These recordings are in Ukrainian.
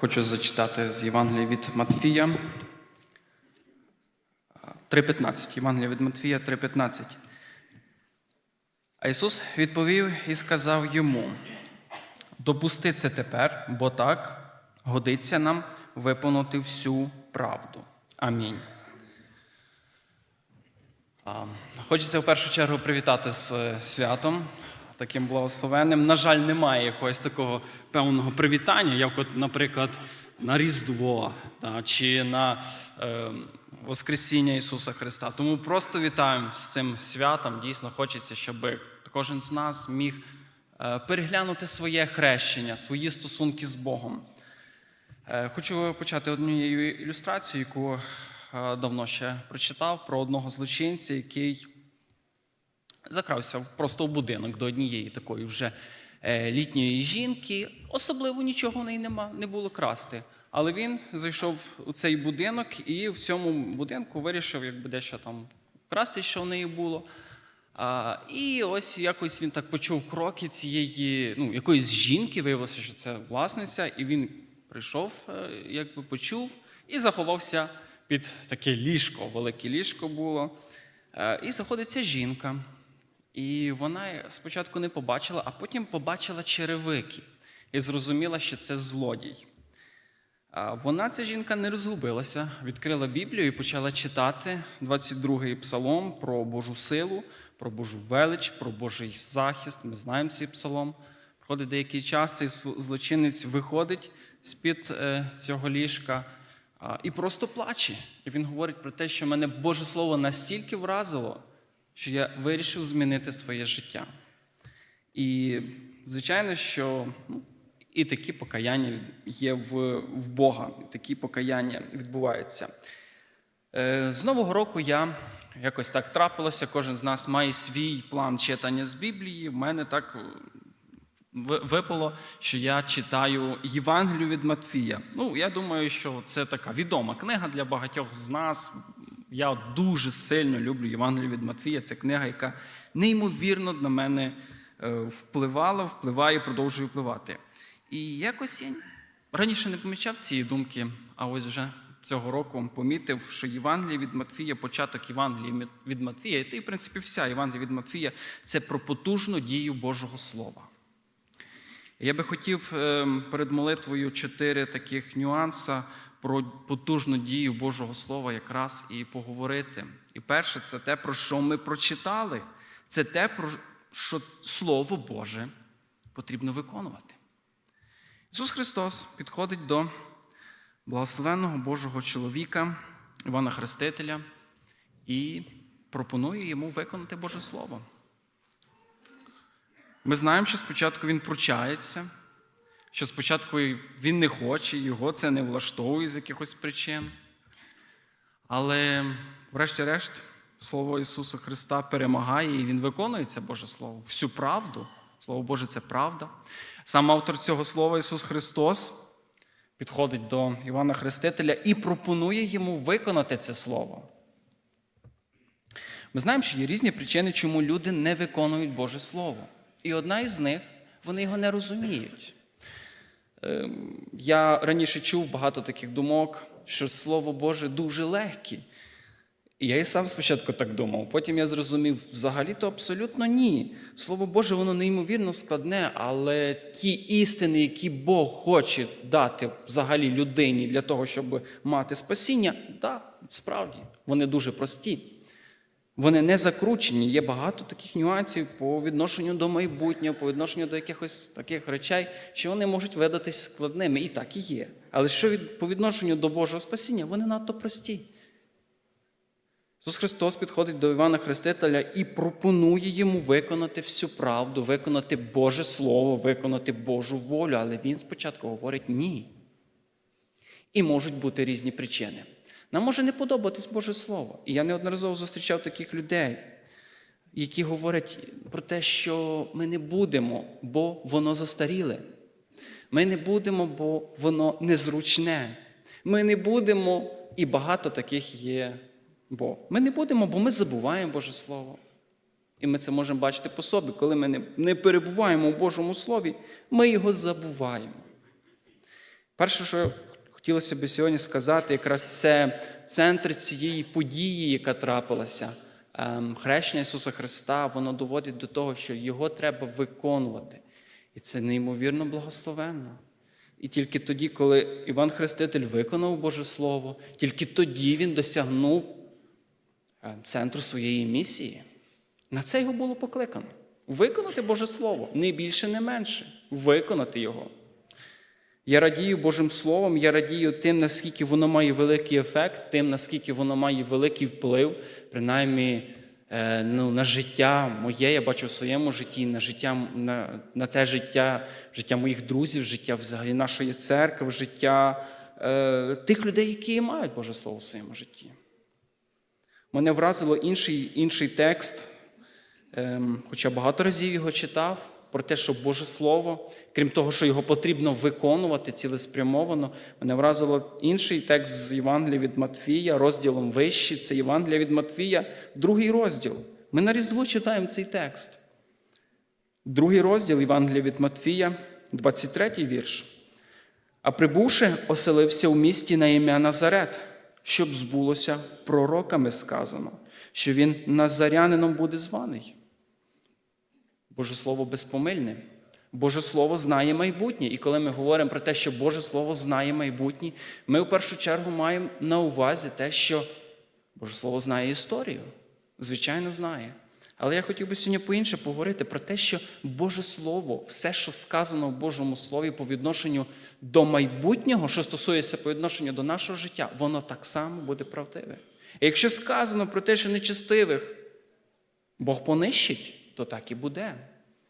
Хочу зачитати з Євангелія від Матфія. 3.15. Євангелія від Матфія 3.15. А Ісус відповів і сказав йому: допусти це тепер, бо так годиться нам виповнити всю правду. Амінь. Хочеться в першу чергу привітати з е, святом, таким благословенним. На жаль, немає якогось такого певного привітання, як, от, наприклад, на Різдво та, чи на е, Воскресіння Ісуса Христа. Тому просто вітаємо з цим святом. Дійсно, хочеться, щоб кожен з нас міг е, переглянути своє хрещення, свої стосунки з Богом. Е, Хочу почати однією ілюстрацією, яку е, давно ще прочитав про одного злочинця, який закрався просто в будинок до однієї такої вже е, літньої жінки. Особливо нічого в неї нема, не було красти. Але він зайшов у цей будинок і в цьому будинку вирішив, якби дещо там красти, що в неї було. А, і ось якось він так почув кроки цієї, ну, якоїсь жінки, виявилося, що це власниця, і він прийшов, е, якби почув, і заховався під таке ліжко, велике ліжко було. Е, І заходить ця жінка. І вона спочатку не побачила, а потім побачила черевики і зрозуміла, що це злодій. Вона, ця жінка, не розгубилася, відкрила Біблію і почала читати 22-й псалом про Божу силу, про Божу велич, про Божий захист. Ми знаємо цей псалом. Проходить деякий час, цей злочинець виходить з-під е, цього ліжка і просто плаче. І він говорить про те, що мене Боже Слово настільки вразило, що я вирішив змінити своє життя. І, звичайно, що ну, і такі покаяння є в, в Бога, і такі покаяння відбуваються. Е, З Нового року я якось так трапилося, кожен з нас має свій план читання з Біблії. В мене так е, випало, що я читаю Євангелію від Матфія. Ну, я думаю, що це така відома книга для багатьох з нас. Я дуже сильно люблю Євангелію від Матфія. Це книга, яка неймовірно на мене е, впливала, впливає, продовжує впливати. І якось я раніше не помічав цієї думки, а ось вже цього року помітив, що Євангеліє від Матфія, початок Євангелії від Матфія, і й, в принципі, вся Євангелія від Матфія це про потужну дію Божого Слова. Я би хотів ем, перед молитвою чотири таких нюанса про потужну дію Божого Слова якраз і поговорити. І перше, це те, про що ми прочитали. Це те, про що Слово Боже потрібно виконувати. Ісус Христос підходить до благословенного Божого чоловіка Івана Хрестителя і пропонує йому виконати Боже Слово. Ми знаємо, що спочатку він пручається, що спочатку він не хоче, його це не влаштовує з якихось причин. Але, врешті-решт, Слово Ісуса Христа перемагає і Він виконує це Боже Слово, всю правду. Слово Боже, це правда. Сам автор цього слова Ісус Христос підходить до Івана Хрестителя і пропонує йому виконати це слово. Ми знаємо, що є різні причини, чому люди не виконують Боже Слово. І одна із них вони його не розуміють. Ем, Я раніше чув багато таких думок, що Слово Боже дуже легке. І я і сам спочатку так думав. Потім я зрозумів, взагалі-то абсолютно ні. Слово Боже, воно неймовірно складне, але ті істини, які Бог хоче дати взагалі людині для того, щоб мати спасіння, да, справді, вони дуже прості. Вони не закручені. Є багато таких нюансів по відношенню до майбутнього, по відношенню до якихось таких речей, що вони можуть видатись складними. І так і є. Але що від, по відношенню до Божого спасіння, вони надто прості. Ісус Христос підходить до Івана Хрестителя і пропонує йому виконати всю правду, виконати Боже Слово, виконати Божу волю. Але він спочатку говорить ні. І можуть бути різні причини. Нам може не подобатись Боже Слово. І я неодноразово зустрічав таких людей, які говорять про те, що ми не будемо, бо воно застаріле. Ми не будемо, бо воно незручне. Ми не будемо, і багато таких є. Бо ми не будемо, бо ми забуваємо Боже Слово. І ми це можемо бачити по собі, коли ми не, перебуваємо у Божому Слові, ми його забуваємо. Перше, що хотілося б сьогодні сказати, якраз це центр цієї події, яка трапилася. Ем, Хрещення Ісуса Христа, воно доводить до того, що його треба виконувати. І це неймовірно благословенно. І тільки тоді, коли Іван Хреститель виконав Боже Слово, тільки тоді він досягнув е, центру своєї місії. На це його було покликано. Виконати Боже Слово, не більше, не менше. Виконати його. Я радію Божим Словом, я радію тим, наскільки воно має великий ефект, тим, наскільки воно має великий вплив, принаймні е, ну, на життя моє, я бачу в своєму житті, на життя, на, на те життя, життя моїх друзів, життя взагалі нашої церкви, життя е, тих людей, які мають Боже Слово в своєму житті. Мене вразило інший, інший текст, ем, хоча багато разів його читав, про те, що Боже Слово, крім того, що його потрібно виконувати цілеспрямовано, мене вразило інший текст з Євангелія від Матфія, розділом вищий, це Євангелія від Матфія, другий розділ. Ми на Різдво читаємо цей текст. Другий розділ Євангелія від Матфія, 23 вірш. А прибувши, оселився у місті на ім'я Назарет, щоб збулося пророками сказано, що він назарянином буде званий. Боже Слово безпомильне. Боже Слово знає майбутнє. І коли ми говоримо про те, що Боже Слово знає майбутнє, ми в першу чергу маємо на увазі те, що Боже Слово знає історію. Звичайно, знає. Але я хотів би сьогодні по-інше поговорити про те, що Боже Слово, все, що сказано в Божому Слові по відношенню до майбутнього, що стосується по відношенню до нашого життя, воно так само буде правдиве. І якщо сказано про те, що нечестивих Бог понищить, то так і буде.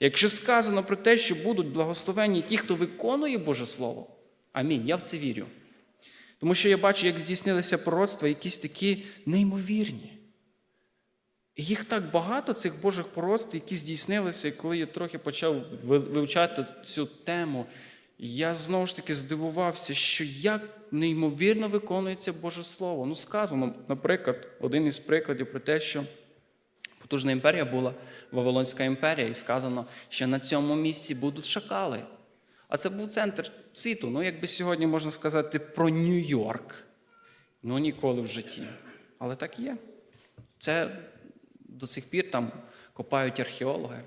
Якщо сказано про те, що будуть благословені ті, хто виконує Боже Слово, амінь, я в це вірю. Тому що я бачу, як здійснилися пророцтва, якісь такі неймовірні. І їх так багато, цих Божих пророцтв, які здійснилися, і коли я трохи почав вивчати цю тему, я знову ж таки здивувався, що як неймовірно виконується Боже Слово. Ну, сказано, наприклад, один із прикладів про те, що потужна імперія була Вавилонська імперія, і сказано, що на цьому місці будуть шакали. А це був центр світу. Ну, якби сьогодні можна сказати про Нью-Йорк. Ну, ніколи в житті. Але так і є. Це до сих пір там копають археологи.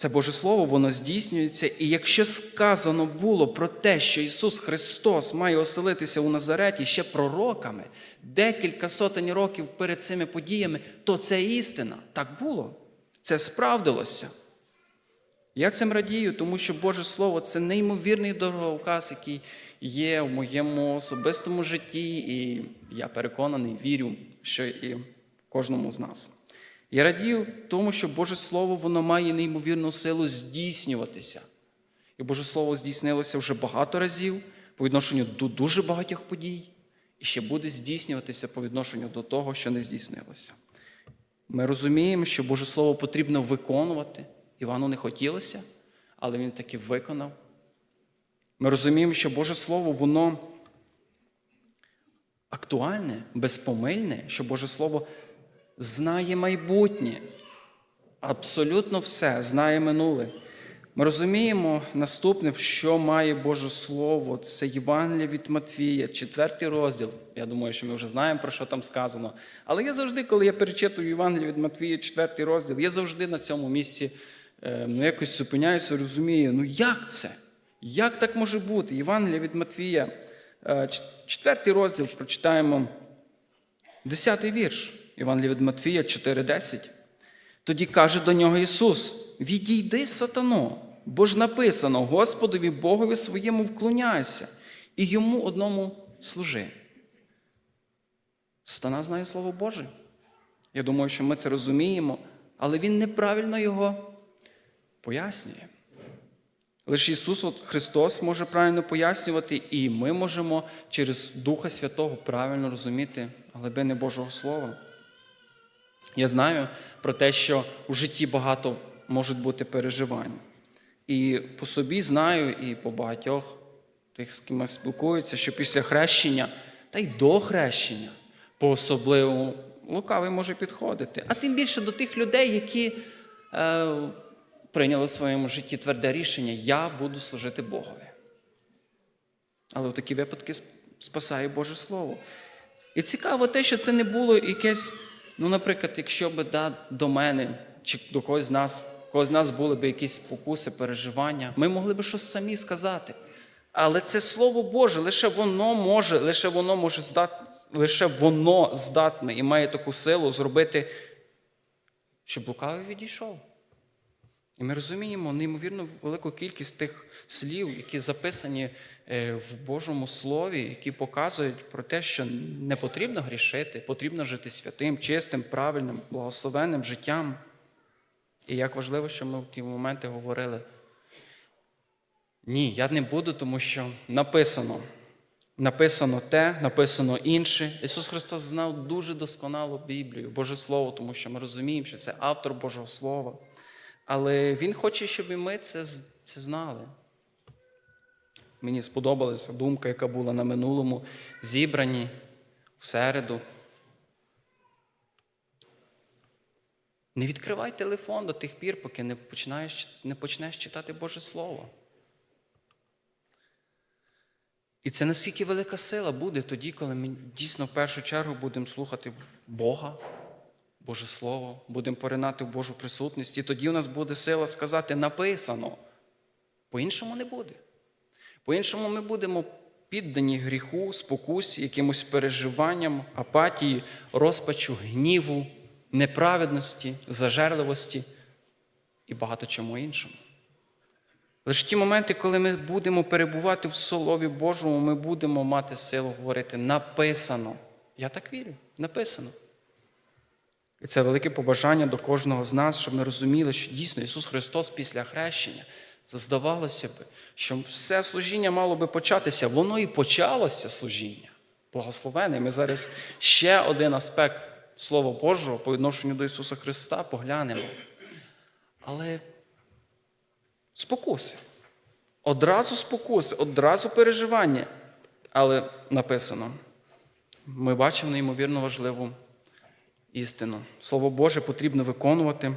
Це Боже Слово, воно здійснюється. І якщо сказано було про те, що Ісус Христос має оселитися у Назареті ще пророками, декілька сотень років перед цими подіями, то це істина. Так було. Це справдилося. Я цим радію, тому що Боже Слово це неймовірний дороговказ, який є в моєму особистому житті, і я переконаний, вірю, що і кожному з нас. Я радію тому, що Боже Слово воно має неймовірну силу здійснюватися. І Боже Слово здійснилося вже багато разів по відношенню до дуже багатьох подій, і ще буде здійснюватися по відношенню до того, що не здійснилося. Ми розуміємо, що Боже Слово потрібно виконувати. Івану не хотілося, але він таки виконав. Ми розуміємо, що Боже Слово, воно актуальне, безпомильне, що Боже Слово знає майбутнє. Абсолютно все знає минуле. Ми розуміємо наступне, що має Боже Слово. Це Євангелія від Матвія, четвертий розділ. Я думаю, що ми вже знаємо, про що там сказано. Але я завжди, коли я перечитую Євангелію від Матвія, четвертий розділ, я завжди на цьому місці е, ну, якось зупиняюся, розумію, ну як це? Як так може бути? Євангелія від Матвія, е, четвертий розділ, прочитаємо десятий вірш. Євангелія від Матвія 4:10. Тоді каже до нього Ісус: Відійди, сатано, бо ж написано: Господові Богові своєму вклоняйся і йому одному служи. Сатана знає Слово Боже. Я думаю, що ми це розуміємо, але Він неправильно його пояснює. Лише Ісус Христос може правильно пояснювати, і ми можемо через Духа Святого правильно розуміти глибини Божого Слова. Я знаю про те, що у житті багато можуть бути переживань. І по собі знаю, і по багатьох тих, з ким я спілкуюся, що після хрещення, та й до хрещення, по особливому лукавий може підходити. А тим більше до тих людей, які е, прийняли в своєму житті тверде рішення: я буду служити Богові. Але в такі випадки сп- спасає Боже Слово. І цікаво те, що це не було якесь, ну, наприклад, якщо б да, до мене чи до когось з нас, когось з нас були б якісь спокуси, переживання, ми могли б щось самі сказати. Але це Слово Боже, лише воно може, лише воно може здати, лише воно здатне і має таку силу зробити, щоб лукавий відійшов. І ми розуміємо неймовірно велику кількість тих слів, які записані е, в Божому Слові, які показують про те, що не потрібно грішити, потрібно жити святим, чистим, правильним, благословенним життям. І як важливо, що ми в ті моменти говорили. Ні, я не буду, тому що написано. Написано те, написано інше. Ісус Христос знав дуже досконало Біблію, Боже Слово, тому що ми розуміємо, що це автор Божого Слова. Але Він хоче, щоб і ми це, це знали. Мені сподобалася думка, яка була на минулому зібранні в середу. Не відкривай телефон до тих пір, поки не починаєш, не почнеш читати Боже Слово. І це наскільки велика сила буде тоді, коли ми дійсно в першу чергу будемо слухати Бога, Боже Слово, будемо поринати в Божу присутність, і тоді у нас буде сила сказати написано. По-іншому не буде. По-іншому ми будемо піддані гріху, спокусі, якимось переживанням, апатії, розпачу, гніву, неправедності, зажерливості і багато чому іншому. Лише ті моменти, коли ми будемо перебувати в Слові Божому, ми будемо мати силу говорити написано. Я так вірю, написано. І це велике побажання до кожного з нас, щоб ми розуміли, що дійсно Ісус Христос після хрещення, це здавалося б, що все служіння мало би початися. Воно і почалося служіння. Благословене. Ми зараз ще один аспект Слова Божого по відношенню до Ісуса Христа поглянемо. Але спокуси. Одразу спокуси, одразу переживання. Але написано, ми бачимо неймовірно важливу істину. Слово Боже потрібно виконувати.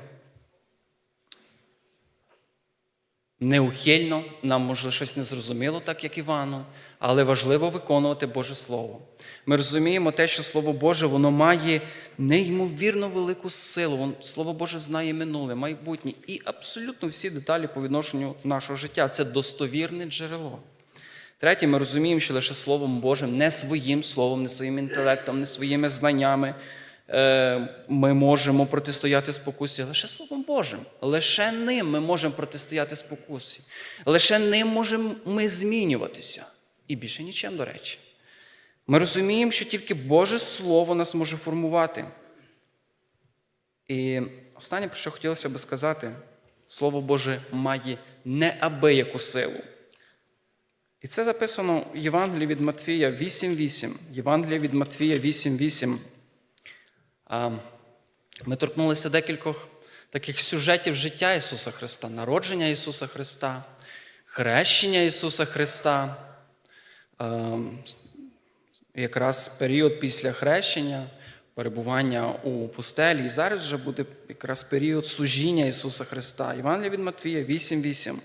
Неухильно, нам може щось не зрозуміло, так як Івану, але важливо виконувати Боже Слово. Ми розуміємо те, що Слово Боже воно має неймовірно велику силу. Слово Боже знає минуле, майбутнє і абсолютно всі деталі по відношенню нашого життя. Це достовірне джерело. Третє, ми розуміємо, що лише Словом Божим, не своїм словом, не своїм інтелектом, не своїми знаннями ми можемо протистояти спокусі. Лише Словом Божим. Лише ним ми можемо протистояти спокусі. Лише ним можемо ми змінюватися. І більше нічим, до речі. Ми розуміємо, що тільки Боже Слово нас може формувати. І останнє, про що хотілося би сказати, Слово Боже має неабияку силу. І це записано в Євангелії від Матфія 8.8. Євангелія від Матфія 8.8. Ми торкнулися декількох таких сюжетів життя Ісуса Христа, народження Ісуса Христа, хрещення Ісуса Христа. Якраз період після хрещення, перебування у пустелі. І зараз вже буде якраз період служіння Ісуса Христа. Євангелія від Матвія 8.8.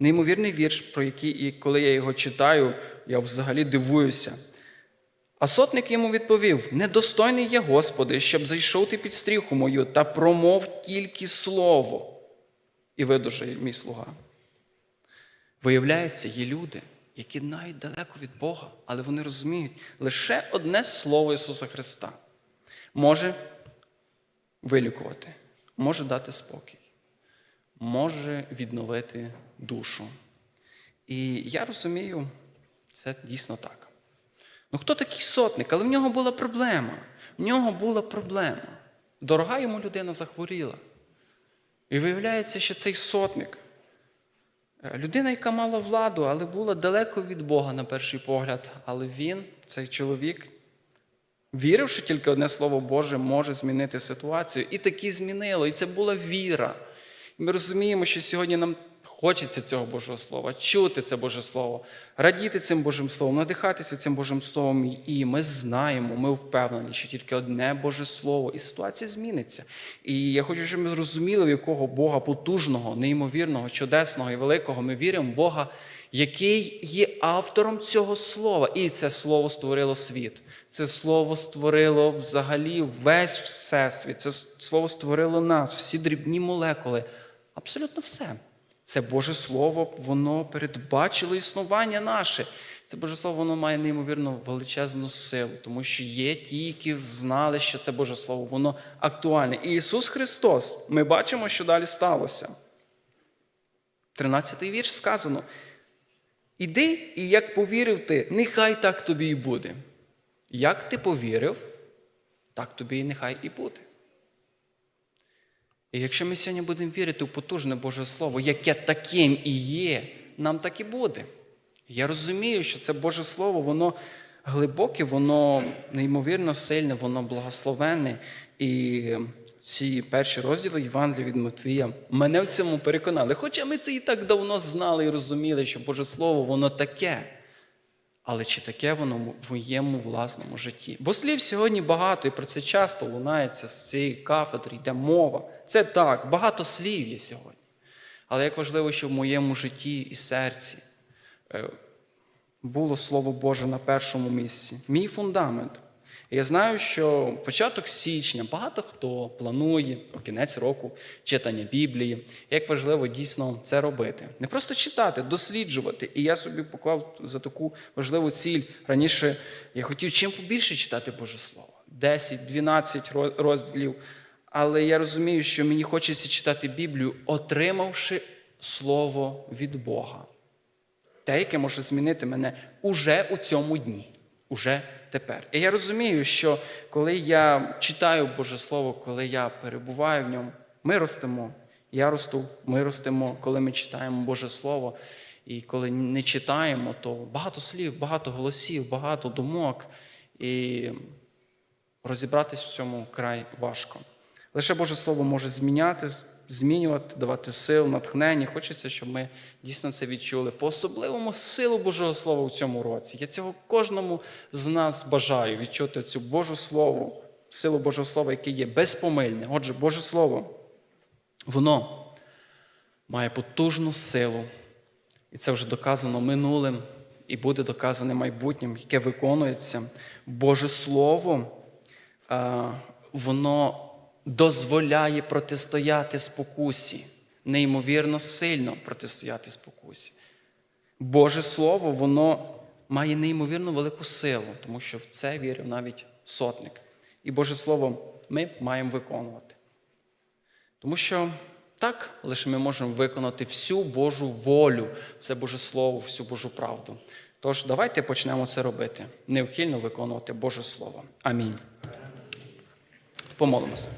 Неймовірний вірш, про який, і коли я його читаю, я взагалі дивуюся. А сотник йому відповів: Недостойний я, Господи, щоб зайшов ти під стріху мою та промов тільки слово. І видужає мій слуга. Виявляється, є люди, які навіть далеко від Бога, але вони розуміють, лише одне слово Ісуса Христа може вилікувати, може дати спокій, може відновити душу. І я розумію, це дійсно так. Ну хто такий сотник? Але в нього була проблема. В нього була проблема. Дорога йому людина захворіла. І виявляється, що цей сотник, е, людина, яка мала владу, але була далеко від Бога на перший погляд. Але він, цей чоловік, вірив, що тільки одне слово Боже може змінити ситуацію. І таки змінило. І це була віра. І ми розуміємо, що сьогодні нам Хочеться цього Божого Слова, чути це Боже Слово, радіти цим Божим Словом, надихатися цим Божим Словом. І ми знаємо, ми впевнені, що тільки одне Боже Слово, і ситуація зміниться. І я хочу, щоб ми зрозуміли, в якого Бога потужного, неймовірного, чудесного і великого ми віримо в Бога, який є автором цього слова. І це слово створило світ. Це слово створило взагалі весь всесвіт. Це слово створило нас, всі дрібні молекули. Абсолютно все. Це Боже Слово, воно передбачило існування наше. Це Боже Слово, воно має неймовірно величезну силу, тому що є ті, які знали, що це Боже Слово, воно актуальне. І Ісус Христос, ми бачимо, що далі сталося. 13-й вірш сказано: Іди, і як повірив ти, нехай так тобі і буде. Як ти повірив, так тобі і нехай і буде. І якщо ми сьогодні будемо вірити у потужне Боже Слово, яке таким і є, нам так і буде. Я розумію, що це Боже Слово, воно глибоке, воно неймовірно сильне, воно благословенне. І ці перші розділи Євангелія від Матвія мене в цьому переконали. Хоча ми це і так давно знали і розуміли, що Боже Слово, воно таке. Але чи таке воно в моєму власному житті? Бо слів сьогодні багато, і про це часто лунається з цієї кафедри, йде мова. Це так, багато слів є сьогодні. Але як важливо, щоб в моєму житті і серці е, було Слово Боже на першому місці. Мій фундамент. Я знаю, що початок січня багато хто планує у кінець року читання Біблії. Як важливо дійсно це робити. Не просто читати, досліджувати. І я собі поклав за таку важливу ціль. Раніше я хотів чим побільше читати Боже Слово. 10-12 розділів. Але я розумію, що мені хочеться читати Біблію, отримавши Слово від Бога. Те, яке може змінити мене уже у цьому дні, уже тепер. І я розумію, що коли я читаю Боже Слово, коли я перебуваю в ньому, ми ростемо. Я росту, ми ростемо, коли ми читаємо Боже Слово. І коли не читаємо, то багато слів, багато голосів, багато думок. І розібратись в цьому край важко. Лише Боже Слово може зміняти, змінювати, давати сил, натхнення. Хочеться, щоб ми дійсно це відчули. По особливому силу Божого Слова у цьому році. Я цього кожному з нас бажаю відчути цю Божу Слово, силу Божого Слова, яке є безпомильне. Отже, Боже Слово, воно має потужну силу. І це вже доказано минулим і буде доказане майбутнім, яке виконується. Боже Слово, воно дозволяє протистояти спокусі, неймовірно сильно протистояти спокусі. Боже Слово, воно має неймовірно велику силу, тому що в це вірив навіть сотник. І Боже Слово ми маємо виконувати. Тому що так лише ми можемо виконати всю Божу волю, все Боже Слово, всю Божу правду. Тож давайте почнемо це робити, неухильно виконувати Боже Слово. Амінь. Помолимося.